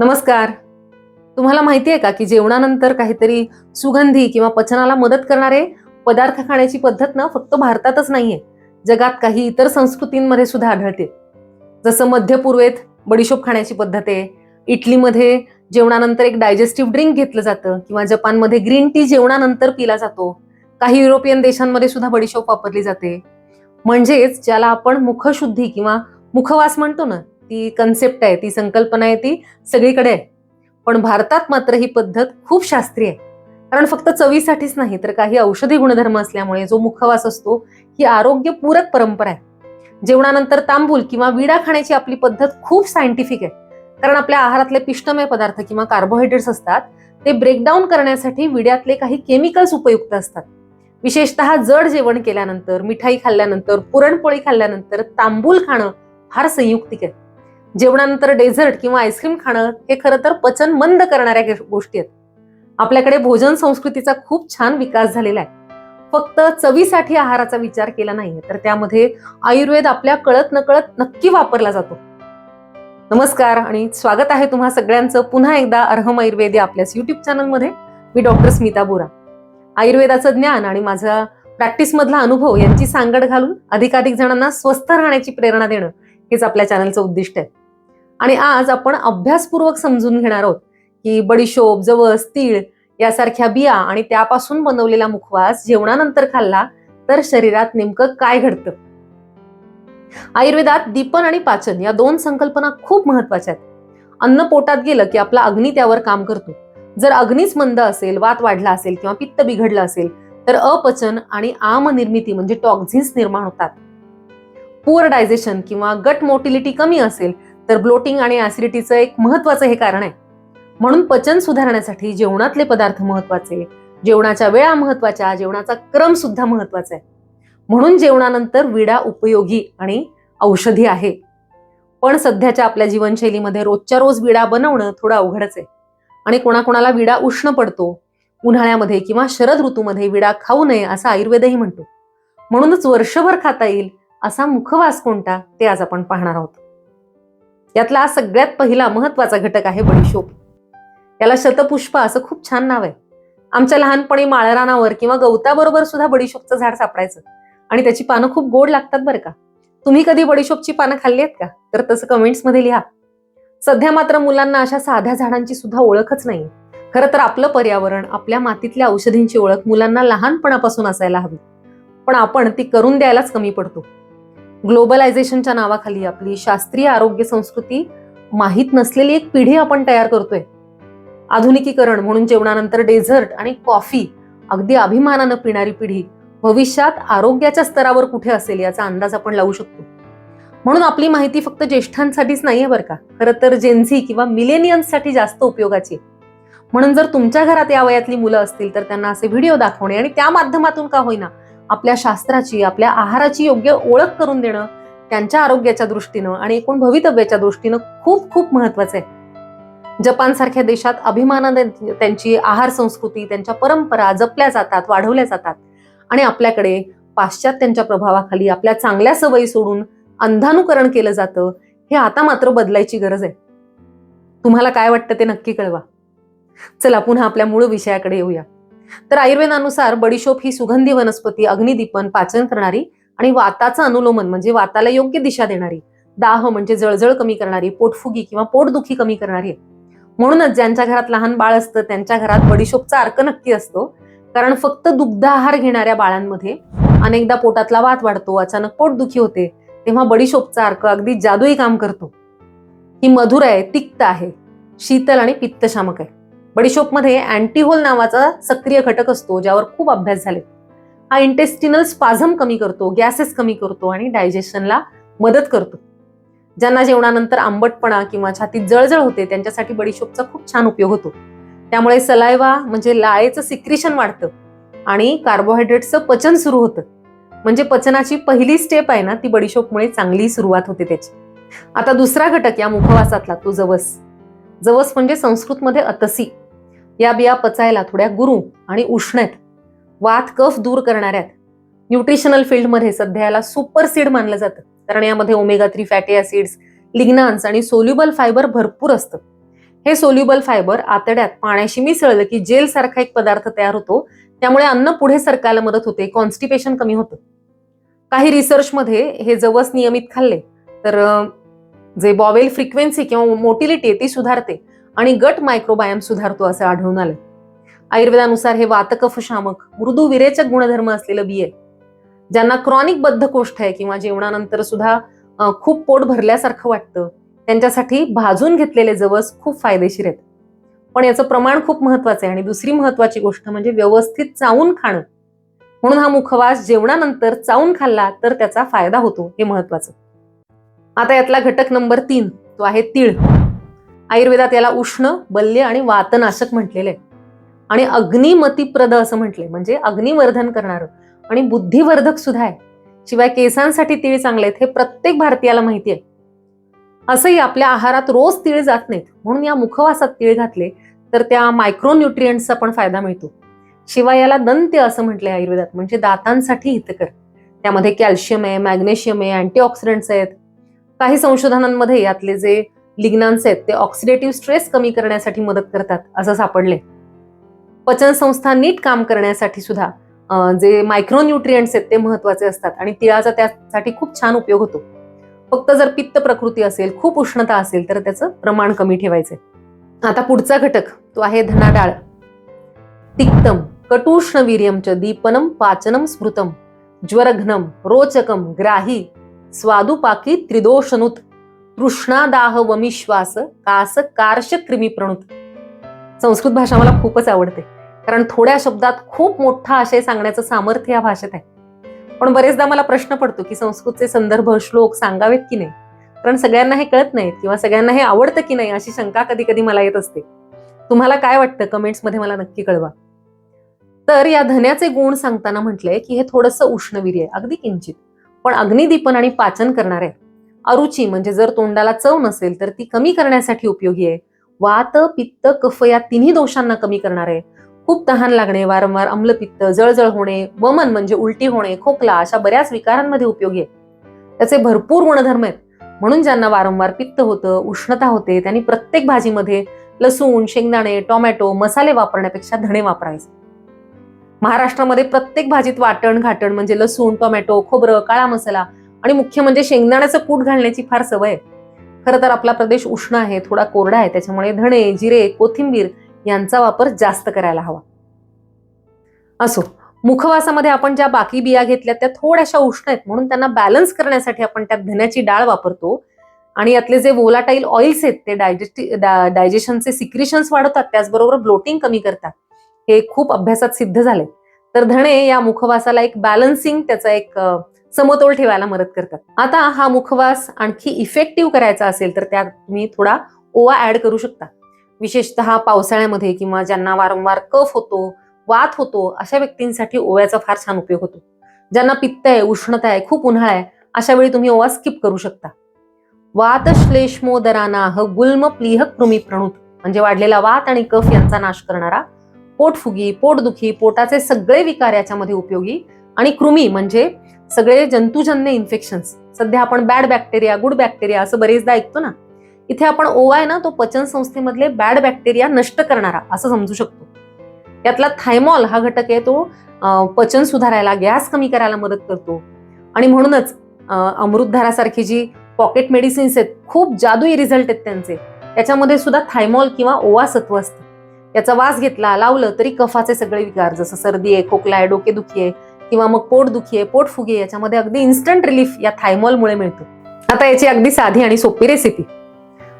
नमस्कार. तुम्हाला माहिती आहे का की जेवणानंतर काहीतरी सुगंधी किंवा पचनाला मदत करणारे पदार्थ खाण्याची पद्धत ना फक्त भारतातच नाहीये. जगात काही इतर संस्कृतींमध्ये सुद्धा आढळते. जसं मध्य पूर्वेत बडीशोप खाण्याची पद्धत आहे. इटलीमध्ये जेवणानंतर एक डायजेस्टिव्ह ड्रिंक घेतलं जातं किंवा जपानमध्ये ग्रीन टी जेवणानंतर पिला जातो. काही युरोपियन देशांमध्ये सुद्धा बडीशोप वापरली जाते. म्हणजेच ज्याला आपण मुखशुद्धी किंवा मुखवास म्हणतो ना ती कन्सेप्ट आहे ती संकल्पना आहे ती सगळीकडे आहे. पण भारतात मात्र ही पद्धत खूप शास्त्रीय आहे. कारण फक्त चवीसाठीच नाही तर काही औषधी गुणधर्म असल्यामुळे जो मुखवास असतो ही आरोग्यपूरक परंपरा आहे. जेवणानंतर तांबूल किंवा विडा खाण्याची आपली पद्धत खूप सायंटिफिक आहे. कारण आपल्या आहारातले पिष्टमय पदार्थ किंवा कार्बोहायड्रेट्स असतात ते ब्रेकडाऊन करण्यासाठी विड्यातले काही केमिकल्स उपयुक्त असतात. विशेषतः जड जेवण केल्यानंतर मिठाई खाल्ल्यानंतर पुरणपोळी खाल्ल्यानंतर तांबूल खाणं फार संयुक्तिक आहे. जेवणानंतर डेझर्ट किंवा आईस्क्रीम खाणं हे खरं तर पचन मंद करणाऱ्या गोष्टी आहेत. आपल्याकडे भोजन संस्कृतीचा खूप छान विकास झालेला आहे. फक्त चवीसाठी आहाराचा विचार केला नाहीये तर त्यामध्ये आयुर्वेद आपल्या कळत नकळत नक्की वापरला जातो. नमस्कार आणि स्वागत आहे तुम्हा सगळ्यांचं पुन्हा एकदा अर्हम आयुर्वेद या आपल्याच युट्यूब चॅनलमध्ये मी डॉक्टर स्मिता बोरा. आयुर्वेदाचं ज्ञान आणि माझा प्रॅक्टिस मधला अनुभव यांची सांगड घालून अधिकाधिक जणांना स्वस्थ राहण्याची प्रेरणा देणं हेच आपल्या चॅनलचं उद्दिष्ट आहे. आणि आज आपण अभ्यासपूर्वक समजून घेणार आहोत की बडीशोप जवस तीळ यासारख्या बिया आणि त्यापासून बनवलेला मुखवास जेवणानंतर खाल्ला तर शरीरात नेमकं काय घडतं? आयुर्वेदात दीपन आणि पाचन या दोन संकल्पना खूप महत्त्वाच्या आहेत. अन्न पोटात गेलं की आपला अग्नी त्यावर काम करतो. जर अग्नीच मंद असेल वात वाढला असेल किंवा पित्त बिघडलं असेल तर अपचन आणि आम निर्मिती म्हणजे टॉक्झिन्स निर्माण होतात. पुअर डायजेशन किंवा गट मोटिलिटी कमी असेल तर ब्लोटिंग आणि ऍसिडिटीचं एक महत्वाचं हे कारण आहे. म्हणून पचन सुधारण्यासाठी जेवणातले पदार्थ महत्त्वाचे जेवणाच्या वेळा महत्त्वाच्या जेवणाचा क्रम सुद्धा महत्त्वाचा आहे. म्हणून जेवणानंतर विडा उपयोगी आणि औषधी आहे. पण सध्याच्या आपल्या जीवनशैलीमध्ये रोजच्या रोज विडा बनवणं थोडं अवघडच आहे. आणि कोणाकोणाला विडा उष्ण पडतो उन्हाळ्यामध्ये किंवा शरद ऋतूमध्ये विडा खाऊ नये असं आयुर्वेदही म्हणतो. म्हणूनच वर्षभर खाता येईल असा मुखवास कोणता ते आज आपण पाहणार आहोत. यातला सगळ्यात पहिला महत्त्वाचा घटक आहे बडीशोप याला शतपुष्प असं खूप छान नाव आहे. आमच्या लहानपणी माळरानावर किंवा गवताबरोबर सुद्धा बडीशोपचं झाड सापडायचं. आणि त्याची पानं खूप गोड लागतात बरं का. तुम्ही कधी बडीशोपची पानं खाल्ली आहेत का? तर तसं कमेंट्समध्ये लिहा. सध्या मात्र मुलांना अशा साध्या झाडांची सुद्धा ओळखच नाही खरं तर आपलं पर्यावरण आपल्या मातीतल्या औषधींची ओळख मुलांना लहानपणापासून असायला हवी. पण आपण ती करून द्यायलाच कमी पडतो. ग्लोबलायझेशनच्या नावाखाली आपली शास्त्रीय आरोग्य संस्कृती माहीत नसलेली एक पिढी आपण तयार करतोय. आधुनिकीकरण म्हणून जेवणानंतर डेझर्ट आणि कॉफी अगदी अभिमानानं पिणारी पिढी भविष्यात आरोग्याच्या स्तरावर कुठे असेल याचा अंदाज आपण लावू शकतो. म्हणून आपली माहिती फक्त ज्येष्ठांसाठीच नाहीये बरं का. खरं तर जेन्झी किंवा मिलेनियन्ससाठी जास्त उपयोगाची म्हणून जर तुमच्या घरात या वयातली मुलं असतील तर त्यांना असे व्हिडिओ दाखवणे आणि त्या माध्यमातून का होईना आपल्या शास्त्राची आपल्या आहाराची योग्य ओळख करून देणं त्यांच्या आरोग्याच्या दृष्टीनं आणि एकूण भवितव्याच्या दृष्टीनं खूप खूप महत्वाचं आहे. जपान सारख्या देशात अभिमानाने त्यांची आहार संस्कृती त्यांच्या परंपरा जपल्या जातात वाढवल्या जातात आणि आपल्याकडे पाश्चात्यांच्या प्रभावाखाली आपल्या चांगल्या सवयी सोडून अंधानुकरण केलं जातं हे आता मात्र बदलायची गरज आहे. तुम्हाला काय वाटतं ते नक्की कळवा. चला पुन्हा आपल्या मूळ विषयाकडे येऊया. तर आयुर्वेदानुसार बडीशोप ही सुगंधी वनस्पती अग्निदीपन पाचन करणारी आणि वाताचं अनुलोमन म्हणजे वाताला योग्य दिशा देणारी दाह म्हणजे जळजळ कमी करणारी पोटफुगी किंवा पोटदुखी कमी करणारी. म्हणूनच ज्यांच्या घरात लहान बाळ असतं त्यांच्या घरात बडीशोपचा अर्क नक्की असतो. कारण फक्त दुग्ध आहार घेणाऱ्या बाळांमध्ये अनेकदा पोटातला वात वाढतो अचानक पोटदुखी होते तेव्हा बडीशोपचा अर्क अगदी जादुई काम करतो. ही मधुर आहे तिक्त आहे शीतल आणि पित्तशामक आहे. बडीशोपमध्ये अँटीहोल नावाचा सक्रिय घटक असतो ज्यावर खूप अभ्यास झाले. हा इंटेस्टिनल स्पाझम कमी करतो गॅसेस कमी करतो आणि डायजेशनला मदत करतो. ज्यांना जेवणानंतर आंबटपणा किंवा छातीत जळजळ होते त्यांच्यासाठी बडीशोपचा खूप छान उपयोग होतो. त्यामुळे सलायवा म्हणजे लाळेचं सिक्रिशन वाढतं आणि कार्बोहायड्रेटचं पचन सुरू होतं. म्हणजे पचनाची पहिली स्टेप आहे ना ती बडीशोपमुळे चांगली सुरुवात होते त्याची. आता दुसरा घटक या मुखवासातला तो जवस. जवस म्हणजे संस्कृतमध्ये अतसी. या बिया पचायला थोड्या गुरू आणि उष्णेत वात कफ दूर करणाऱ्यात न्यूट्रिशनल फील्डमध्ये सध्या याला सुपर सीड मानलं जातं. कारण यामध्ये omega three fatty acids lignans आणि सोल्युबल फायबर भरपूर असतं. हे सोल्युबल फायबर आतड्यात पाण्याशी मिसळलं की जेल सारखा एक पदार्थ तयार होतो. त्यामुळे अन्न पुढे सरकायला मदत होते. कॉन्स्टिपेशन कमी होतं. काही रिसर्चमध्ये हे जवस नियमित खाल्ले. तर जे बॉवेल फ्रिक्वेन्सी किंवा मोटिलिटी ती सुधारते. आणि गट मायक्रोबायम सुधारतो असं आढळून आलं आयुर्वेदानुसार हे वातकफ शामक मृदू विरेचक गुणधर्म असलेलं बी आहे ज्यांना क्रॉनिक बद्धकोष्ठ आहे किंवा जेवणानंतर सुद्धा खूप पोट भरल्यासारखं वाटतं त्यांच्यासाठी भाजून घेतलेले जवस खूप फायदेशीर आहेत. पण याचं प्रमाण खूप महत्वाचं आहे आणि दुसरी महत्वाची गोष्ट म्हणजे व्यवस्थित चावून खाणं. म्हणून हा मुखवास जेवणानंतर चावून खाल्ला तर त्याचा फायदा होतो हे महत्वाचं आता यातला घटक नंबर तीन तो आहे तीळ. आयुर्वेदात याला उष्ण बल्य आणि वातनाशक म्हटलेले आहे. आणि अग्निमतीप्रद असं म्हटलंय. म्हणजे अग्निवर्धन करणारं. आणि बुद्धिवर्धक सुद्धा आहे. शिवाय केसांसाठी तिळ चांगले आहेत हे प्रत्येक भारतीयाला माहिती आहे. असंही आपल्या आहारात रोज तिळ जात नाहीत. म्हणून या मुखवासात तिळ घातले तर त्या मायक्रोन्युट्रियंट्सचा पण फायदा मिळतो. शिवाय याला दंत्य असं म्हटलंय आयुर्वेदात. म्हणजे दातांसाठी हितकर. त्यामध्ये कॅल्शियम आहे मॅग्नेशियम आहे अँटीऑक्सिडंट्स आहेत. काही संशोधनांमध्ये यातले जे लिग्नांचे आहेत ते ऑक्सिडेटिव्ह स्ट्रेस कमी करण्यासाठी मदत करतात असं सापडले पचन संस्था नीट काम करण्यासाठी सुद्धा जे मायक्रोन्युट्रियंट्स आहेत ते महत्त्वाचे असतात आणि तिळाचा त्यासाठी खूप छान उपयोग होतो. फक्त जर पित्त प्रकृती असेल खूप उष्णता असेल तर त्याचं प्रमाण कमी ठेवायचे आता पुढचा घटक तो आहे धनाडाळ. तिक्तम कटुष्णवीर्यम च दीपनम पाचनम स्मृतम ज्वरघ्नम रोचकम ग्राही स्वादुपाकी त्रिदोषनुत. कृष्णादाह वमिश्वास कास कार्श कृमी प्रणुत. संस्कृत भाषा मला खूपच आवडते. कारण थोड्या शब्दात खूप मोठा आशय सांगण्याचं सामर्थ्य या भाषेत आहे. पण बरेचदा मला प्रश्न पडतो की संस्कृतचे संदर्भ श्लोक सांगावेत की नाही? कारण सगळ्यांना हे कळत नाहीत किंवा सगळ्यांना हे आवडतं की नाही अशी शंका कधी कधी मला येत असते. तुम्हाला काय वाटतं? कमेंट्समध्ये मला नक्की कळवा. तर या धन्याचे गुण सांगताना म्हटलंय की हे थोडंसं उष्णवीर्य आहे अगदी किंचित. पण अग्निदीपन आणि पाचन करणार आहे अरुची म्हणजे जर तोंडाला चव नसेल तर ती कमी करण्यासाठी उपयोगी आहे. वात पित्त कफ या तिन्ही दोषांना कमी करणार आहे. खूप तहान लागणे वारंवार अम्लपित्त जळजळ होणे वमन म्हणजे उलटी होणे खोकला अशा बऱ्याच विकारांमध्ये उपयोगी आहे. त्याचे भरपूर गुणधर्म आहेत. म्हणून ज्यांना वारंवार पित्त होतं उष्णता होते त्यांनी प्रत्येक भाजीमध्ये लसूण शेंगदाणे टोमॅटो मसाले वापरण्यापेक्षा धणे वापरायचे. महाराष्ट्रामध्ये प्रत्येक भाजीत वाटण घाटण म्हणजे लसूण टोमॅटो खोबरं काळा मसाला आणि मुख्य म्हणजे शेंगदाण्याचं कूट घालण्याची फार सवय आहे. खरं तर आपला प्रदेश उष्ण आहे थोडा कोरडा आहे त्याच्यामुळे धणे जिरे कोथिंबीर यांचा वापर जास्त करायला हवा. असो मुखवासामध्ये आपण ज्या बाकी बिया घेतल्या त्या थोड्याशा उष्ण आहेत म्हणून त्यांना बॅलन्स करण्यासाठी आपण त्यात धन्याची डाळ वापरतो. आणि यातले जे वोलाटाईल ऑइल्स आहेत ते डायजेस्टि डायजेशनचे सिक्रिशन्स वाढवतात त्याचबरोबर ब्लोटिंग कमी करतात. हे खूप अभ्यासात सिद्ध झाले तर धणे या मुखवासाला एक बॅलन्सिंग त्याचा एक समतोल ठेवायला मदत करतात. आता हा मुखवास आणखी इफेक्टिव्ह करायचा असेल तर त्यात तुम्ही थोडा ओवा ऍड करू शकता. विशेषतः पावसाळ्यामध्ये किंवा ज्यांना वारंवार कफ होतो वात होतो अशा व्यक्तींसाठी ओव्याचा फार छान उपयोग होतो. ज्यांना पित्त आहे उष्णता आहे खूप उन्हाळा आहे अशा वेळी तुम्ही ओवा स्किप करू शकता. वात श्लेष्मोदरानाह गुल्म प्लीह कृमी प्रणुत म्हणजे वाढलेला वात आणि कफ यांचा नाश करणारा पोटफुगी पोटदुखी पोटाचे सगळे विकार याच्यामध्ये उपयोगी आणि कृमी म्हणजे सगळे जंतुजन्य इन्फेक्शन्स सध्या आपण बॅड बॅक्टेरिया गुड बॅक्टेरिया असं बरेचदा ऐकतो ना. इथे आपण ओवा आहे ना तो पचन संस्थेमधले बॅड बॅक्टेरिया नष्ट करणारा असं समजू शकतो. यातला थायमॉल हा घटक आहे तो पचन सुधारायला गॅस कमी करायला मदत करतो. आणि म्हणूनच अमृतधारासारखी जी पॉकेट मेडिसिन्स आहेत खूप जादुई रिझल्ट आहेत त्यांचे. त्याच्यामध्ये सुद्धा थायमॉल किंवा ओवा सत्व असतं. याचा वास घेतला लावलं तरी कफाचे सगळे विकार जसं सर्दी आहे खोकला आहे डोकेदुखी आहे किंवा मग पोटदुखी आहे पोटफुगी याच्यामध्ये अगदी इन्स्टंट रिलीफ या थायमॉलमुळे मिळतो. आता याची अगदी साधी आणि सोपी रेसिपी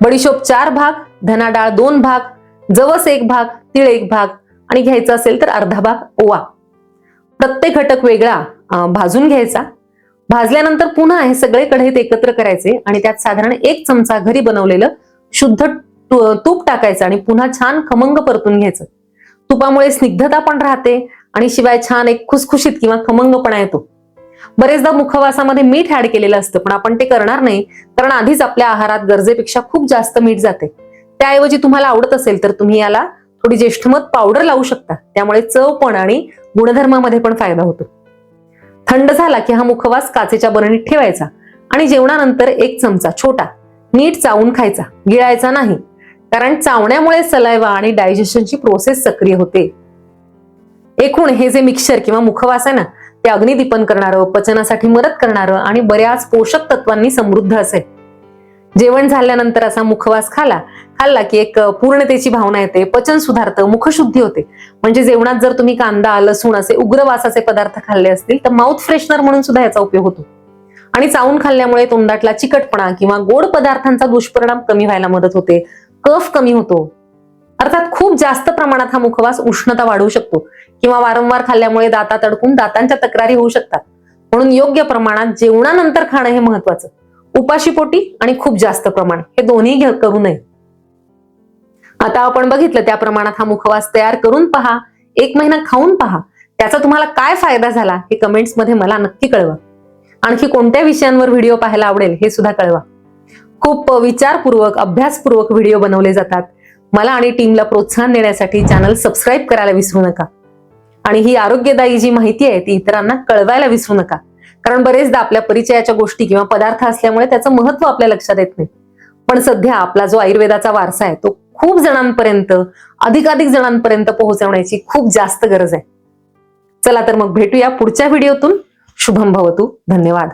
बडीशोप चार भाग धना डाळ दोन भाग जवस एक भाग तीळ एक भाग आणि घ्यायचा असेल तर अर्धा भाग ओवा. प्रत्येक घटक वेगळा भाजून घ्यायचा. भाजल्यानंतर पुन्हा हे सगळे कढईत एकत्र करायचे आणि त्यात साधारण एक चमचा घरी बनवलेलं शुद्ध तूप टाकायचं आणि पुन्हा छान खमंग परतून घ्यायचं. तुपामुळे स्निग्धता पण राहते आणि शिवाय छान एक खुसखुशीत किंवा खमंगपणा येतो. बरेचदा मुखवासामध्ये मीठ ऍड केलेलं असतं पण आपण ते करणार नाही कारण आधीच आपल्या आहारात गरजेपेक्षा खूप जास्त मीठ जाते. त्याऐवजी तुम्हाला आवडत असेल तर तुम्ही याला थोडी ज्येष्ठमत पावडर लावू शकता. त्यामुळे चव पण आणि गुणधर्मामध्ये पण फायदा होतो. थंड झाला की हा मुखवास काचेच्या बरणीत ठेवायचा आणि जेवणानंतर एक चमचा छोटा नीट चावून खायचा गिळायचा नाही. कारण चावण्यामुळे सलायवा आणि डायजेशनची प्रोसेस सक्रिय होते. एकूण हे जे मिक्सर किंवा मुखवास आहे ना ते अग्निदीपन करणारं पचनासाठी मदत करणारं आणि बऱ्याच पोषक तत्वांनी समृद्ध असेल. जेवण झाल्यानंतर असा मुखवास खाला खाल्ला की एक पूर्णतेची भावना येते पचन सुधारतं मुखशुद्धी होते. म्हणजे जेवणात जर तुम्ही कांदा लसूण असे उग्रवासाचे पदार्थ खाल्ले असतील तर माउथ फ्रेशनर म्हणून सुद्धा याचा उपयोग होतो. आणि चावून खाल्ल्यामुळे तोंडातला चिकटपणा किंवा गोड पदार्थांचा दुष्परिणाम कमी व्हायला मदत होते कफ कमी होतो. अर्थात खूप जास्त प्रमाणात हा मुखवास उष्णता वाढवू शकतो. किंवा वारंवार खाल्ल्यामुळे दातात अडकून दातांच्या तक्रारी होऊ शकतात. म्हणून योग्य प्रमाणात जेवणानंतर खाणं हे महत्वाचं. उपाशीपोटी आणि खूप जास्त प्रमाण हे दोन्ही करू नये. आता आपण बघितलं त्या प्रमाणात हा मुखवास तयार करून पहा. एक महिना खाऊन पहा. त्याचा तुम्हाला काय फायदा झाला हे कमेंट्समध्ये मला नक्की कळवा. आणखी कोणत्या विषयांवर व्हिडिओ पाहायला आवडेल हे सुद्धा कळवा. खूप विचारपूर्वक अभ्यासपूर्वक व्हिडिओ बनवले जातात. मला आणि टीमला प्रोत्साहन देण्यासाठी चॅनल सबस्क्राईब करायला विसरू नका. आणि ही आरोग्यदायी जी माहिती आहे ती इतरांना कळवायला विसरू नका. कारण बरेचदा आपल्या परिचयाच्या गोष्टी किंवा पदार्थ असल्यामुळे त्याचं महत्त्व आपल्या लक्षात येत नाही. पण सध्या आपला जो आयुर्वेदाचा वारसा आहे तो खूप जणांपर्यंत अधिकाधिक जणांपर्यंत पोहोचवण्याची खूप जास्त गरज आहे. चला तर मग भेटूया पुढच्या व्हिडिओतून. शुभम भवतू. धन्यवाद.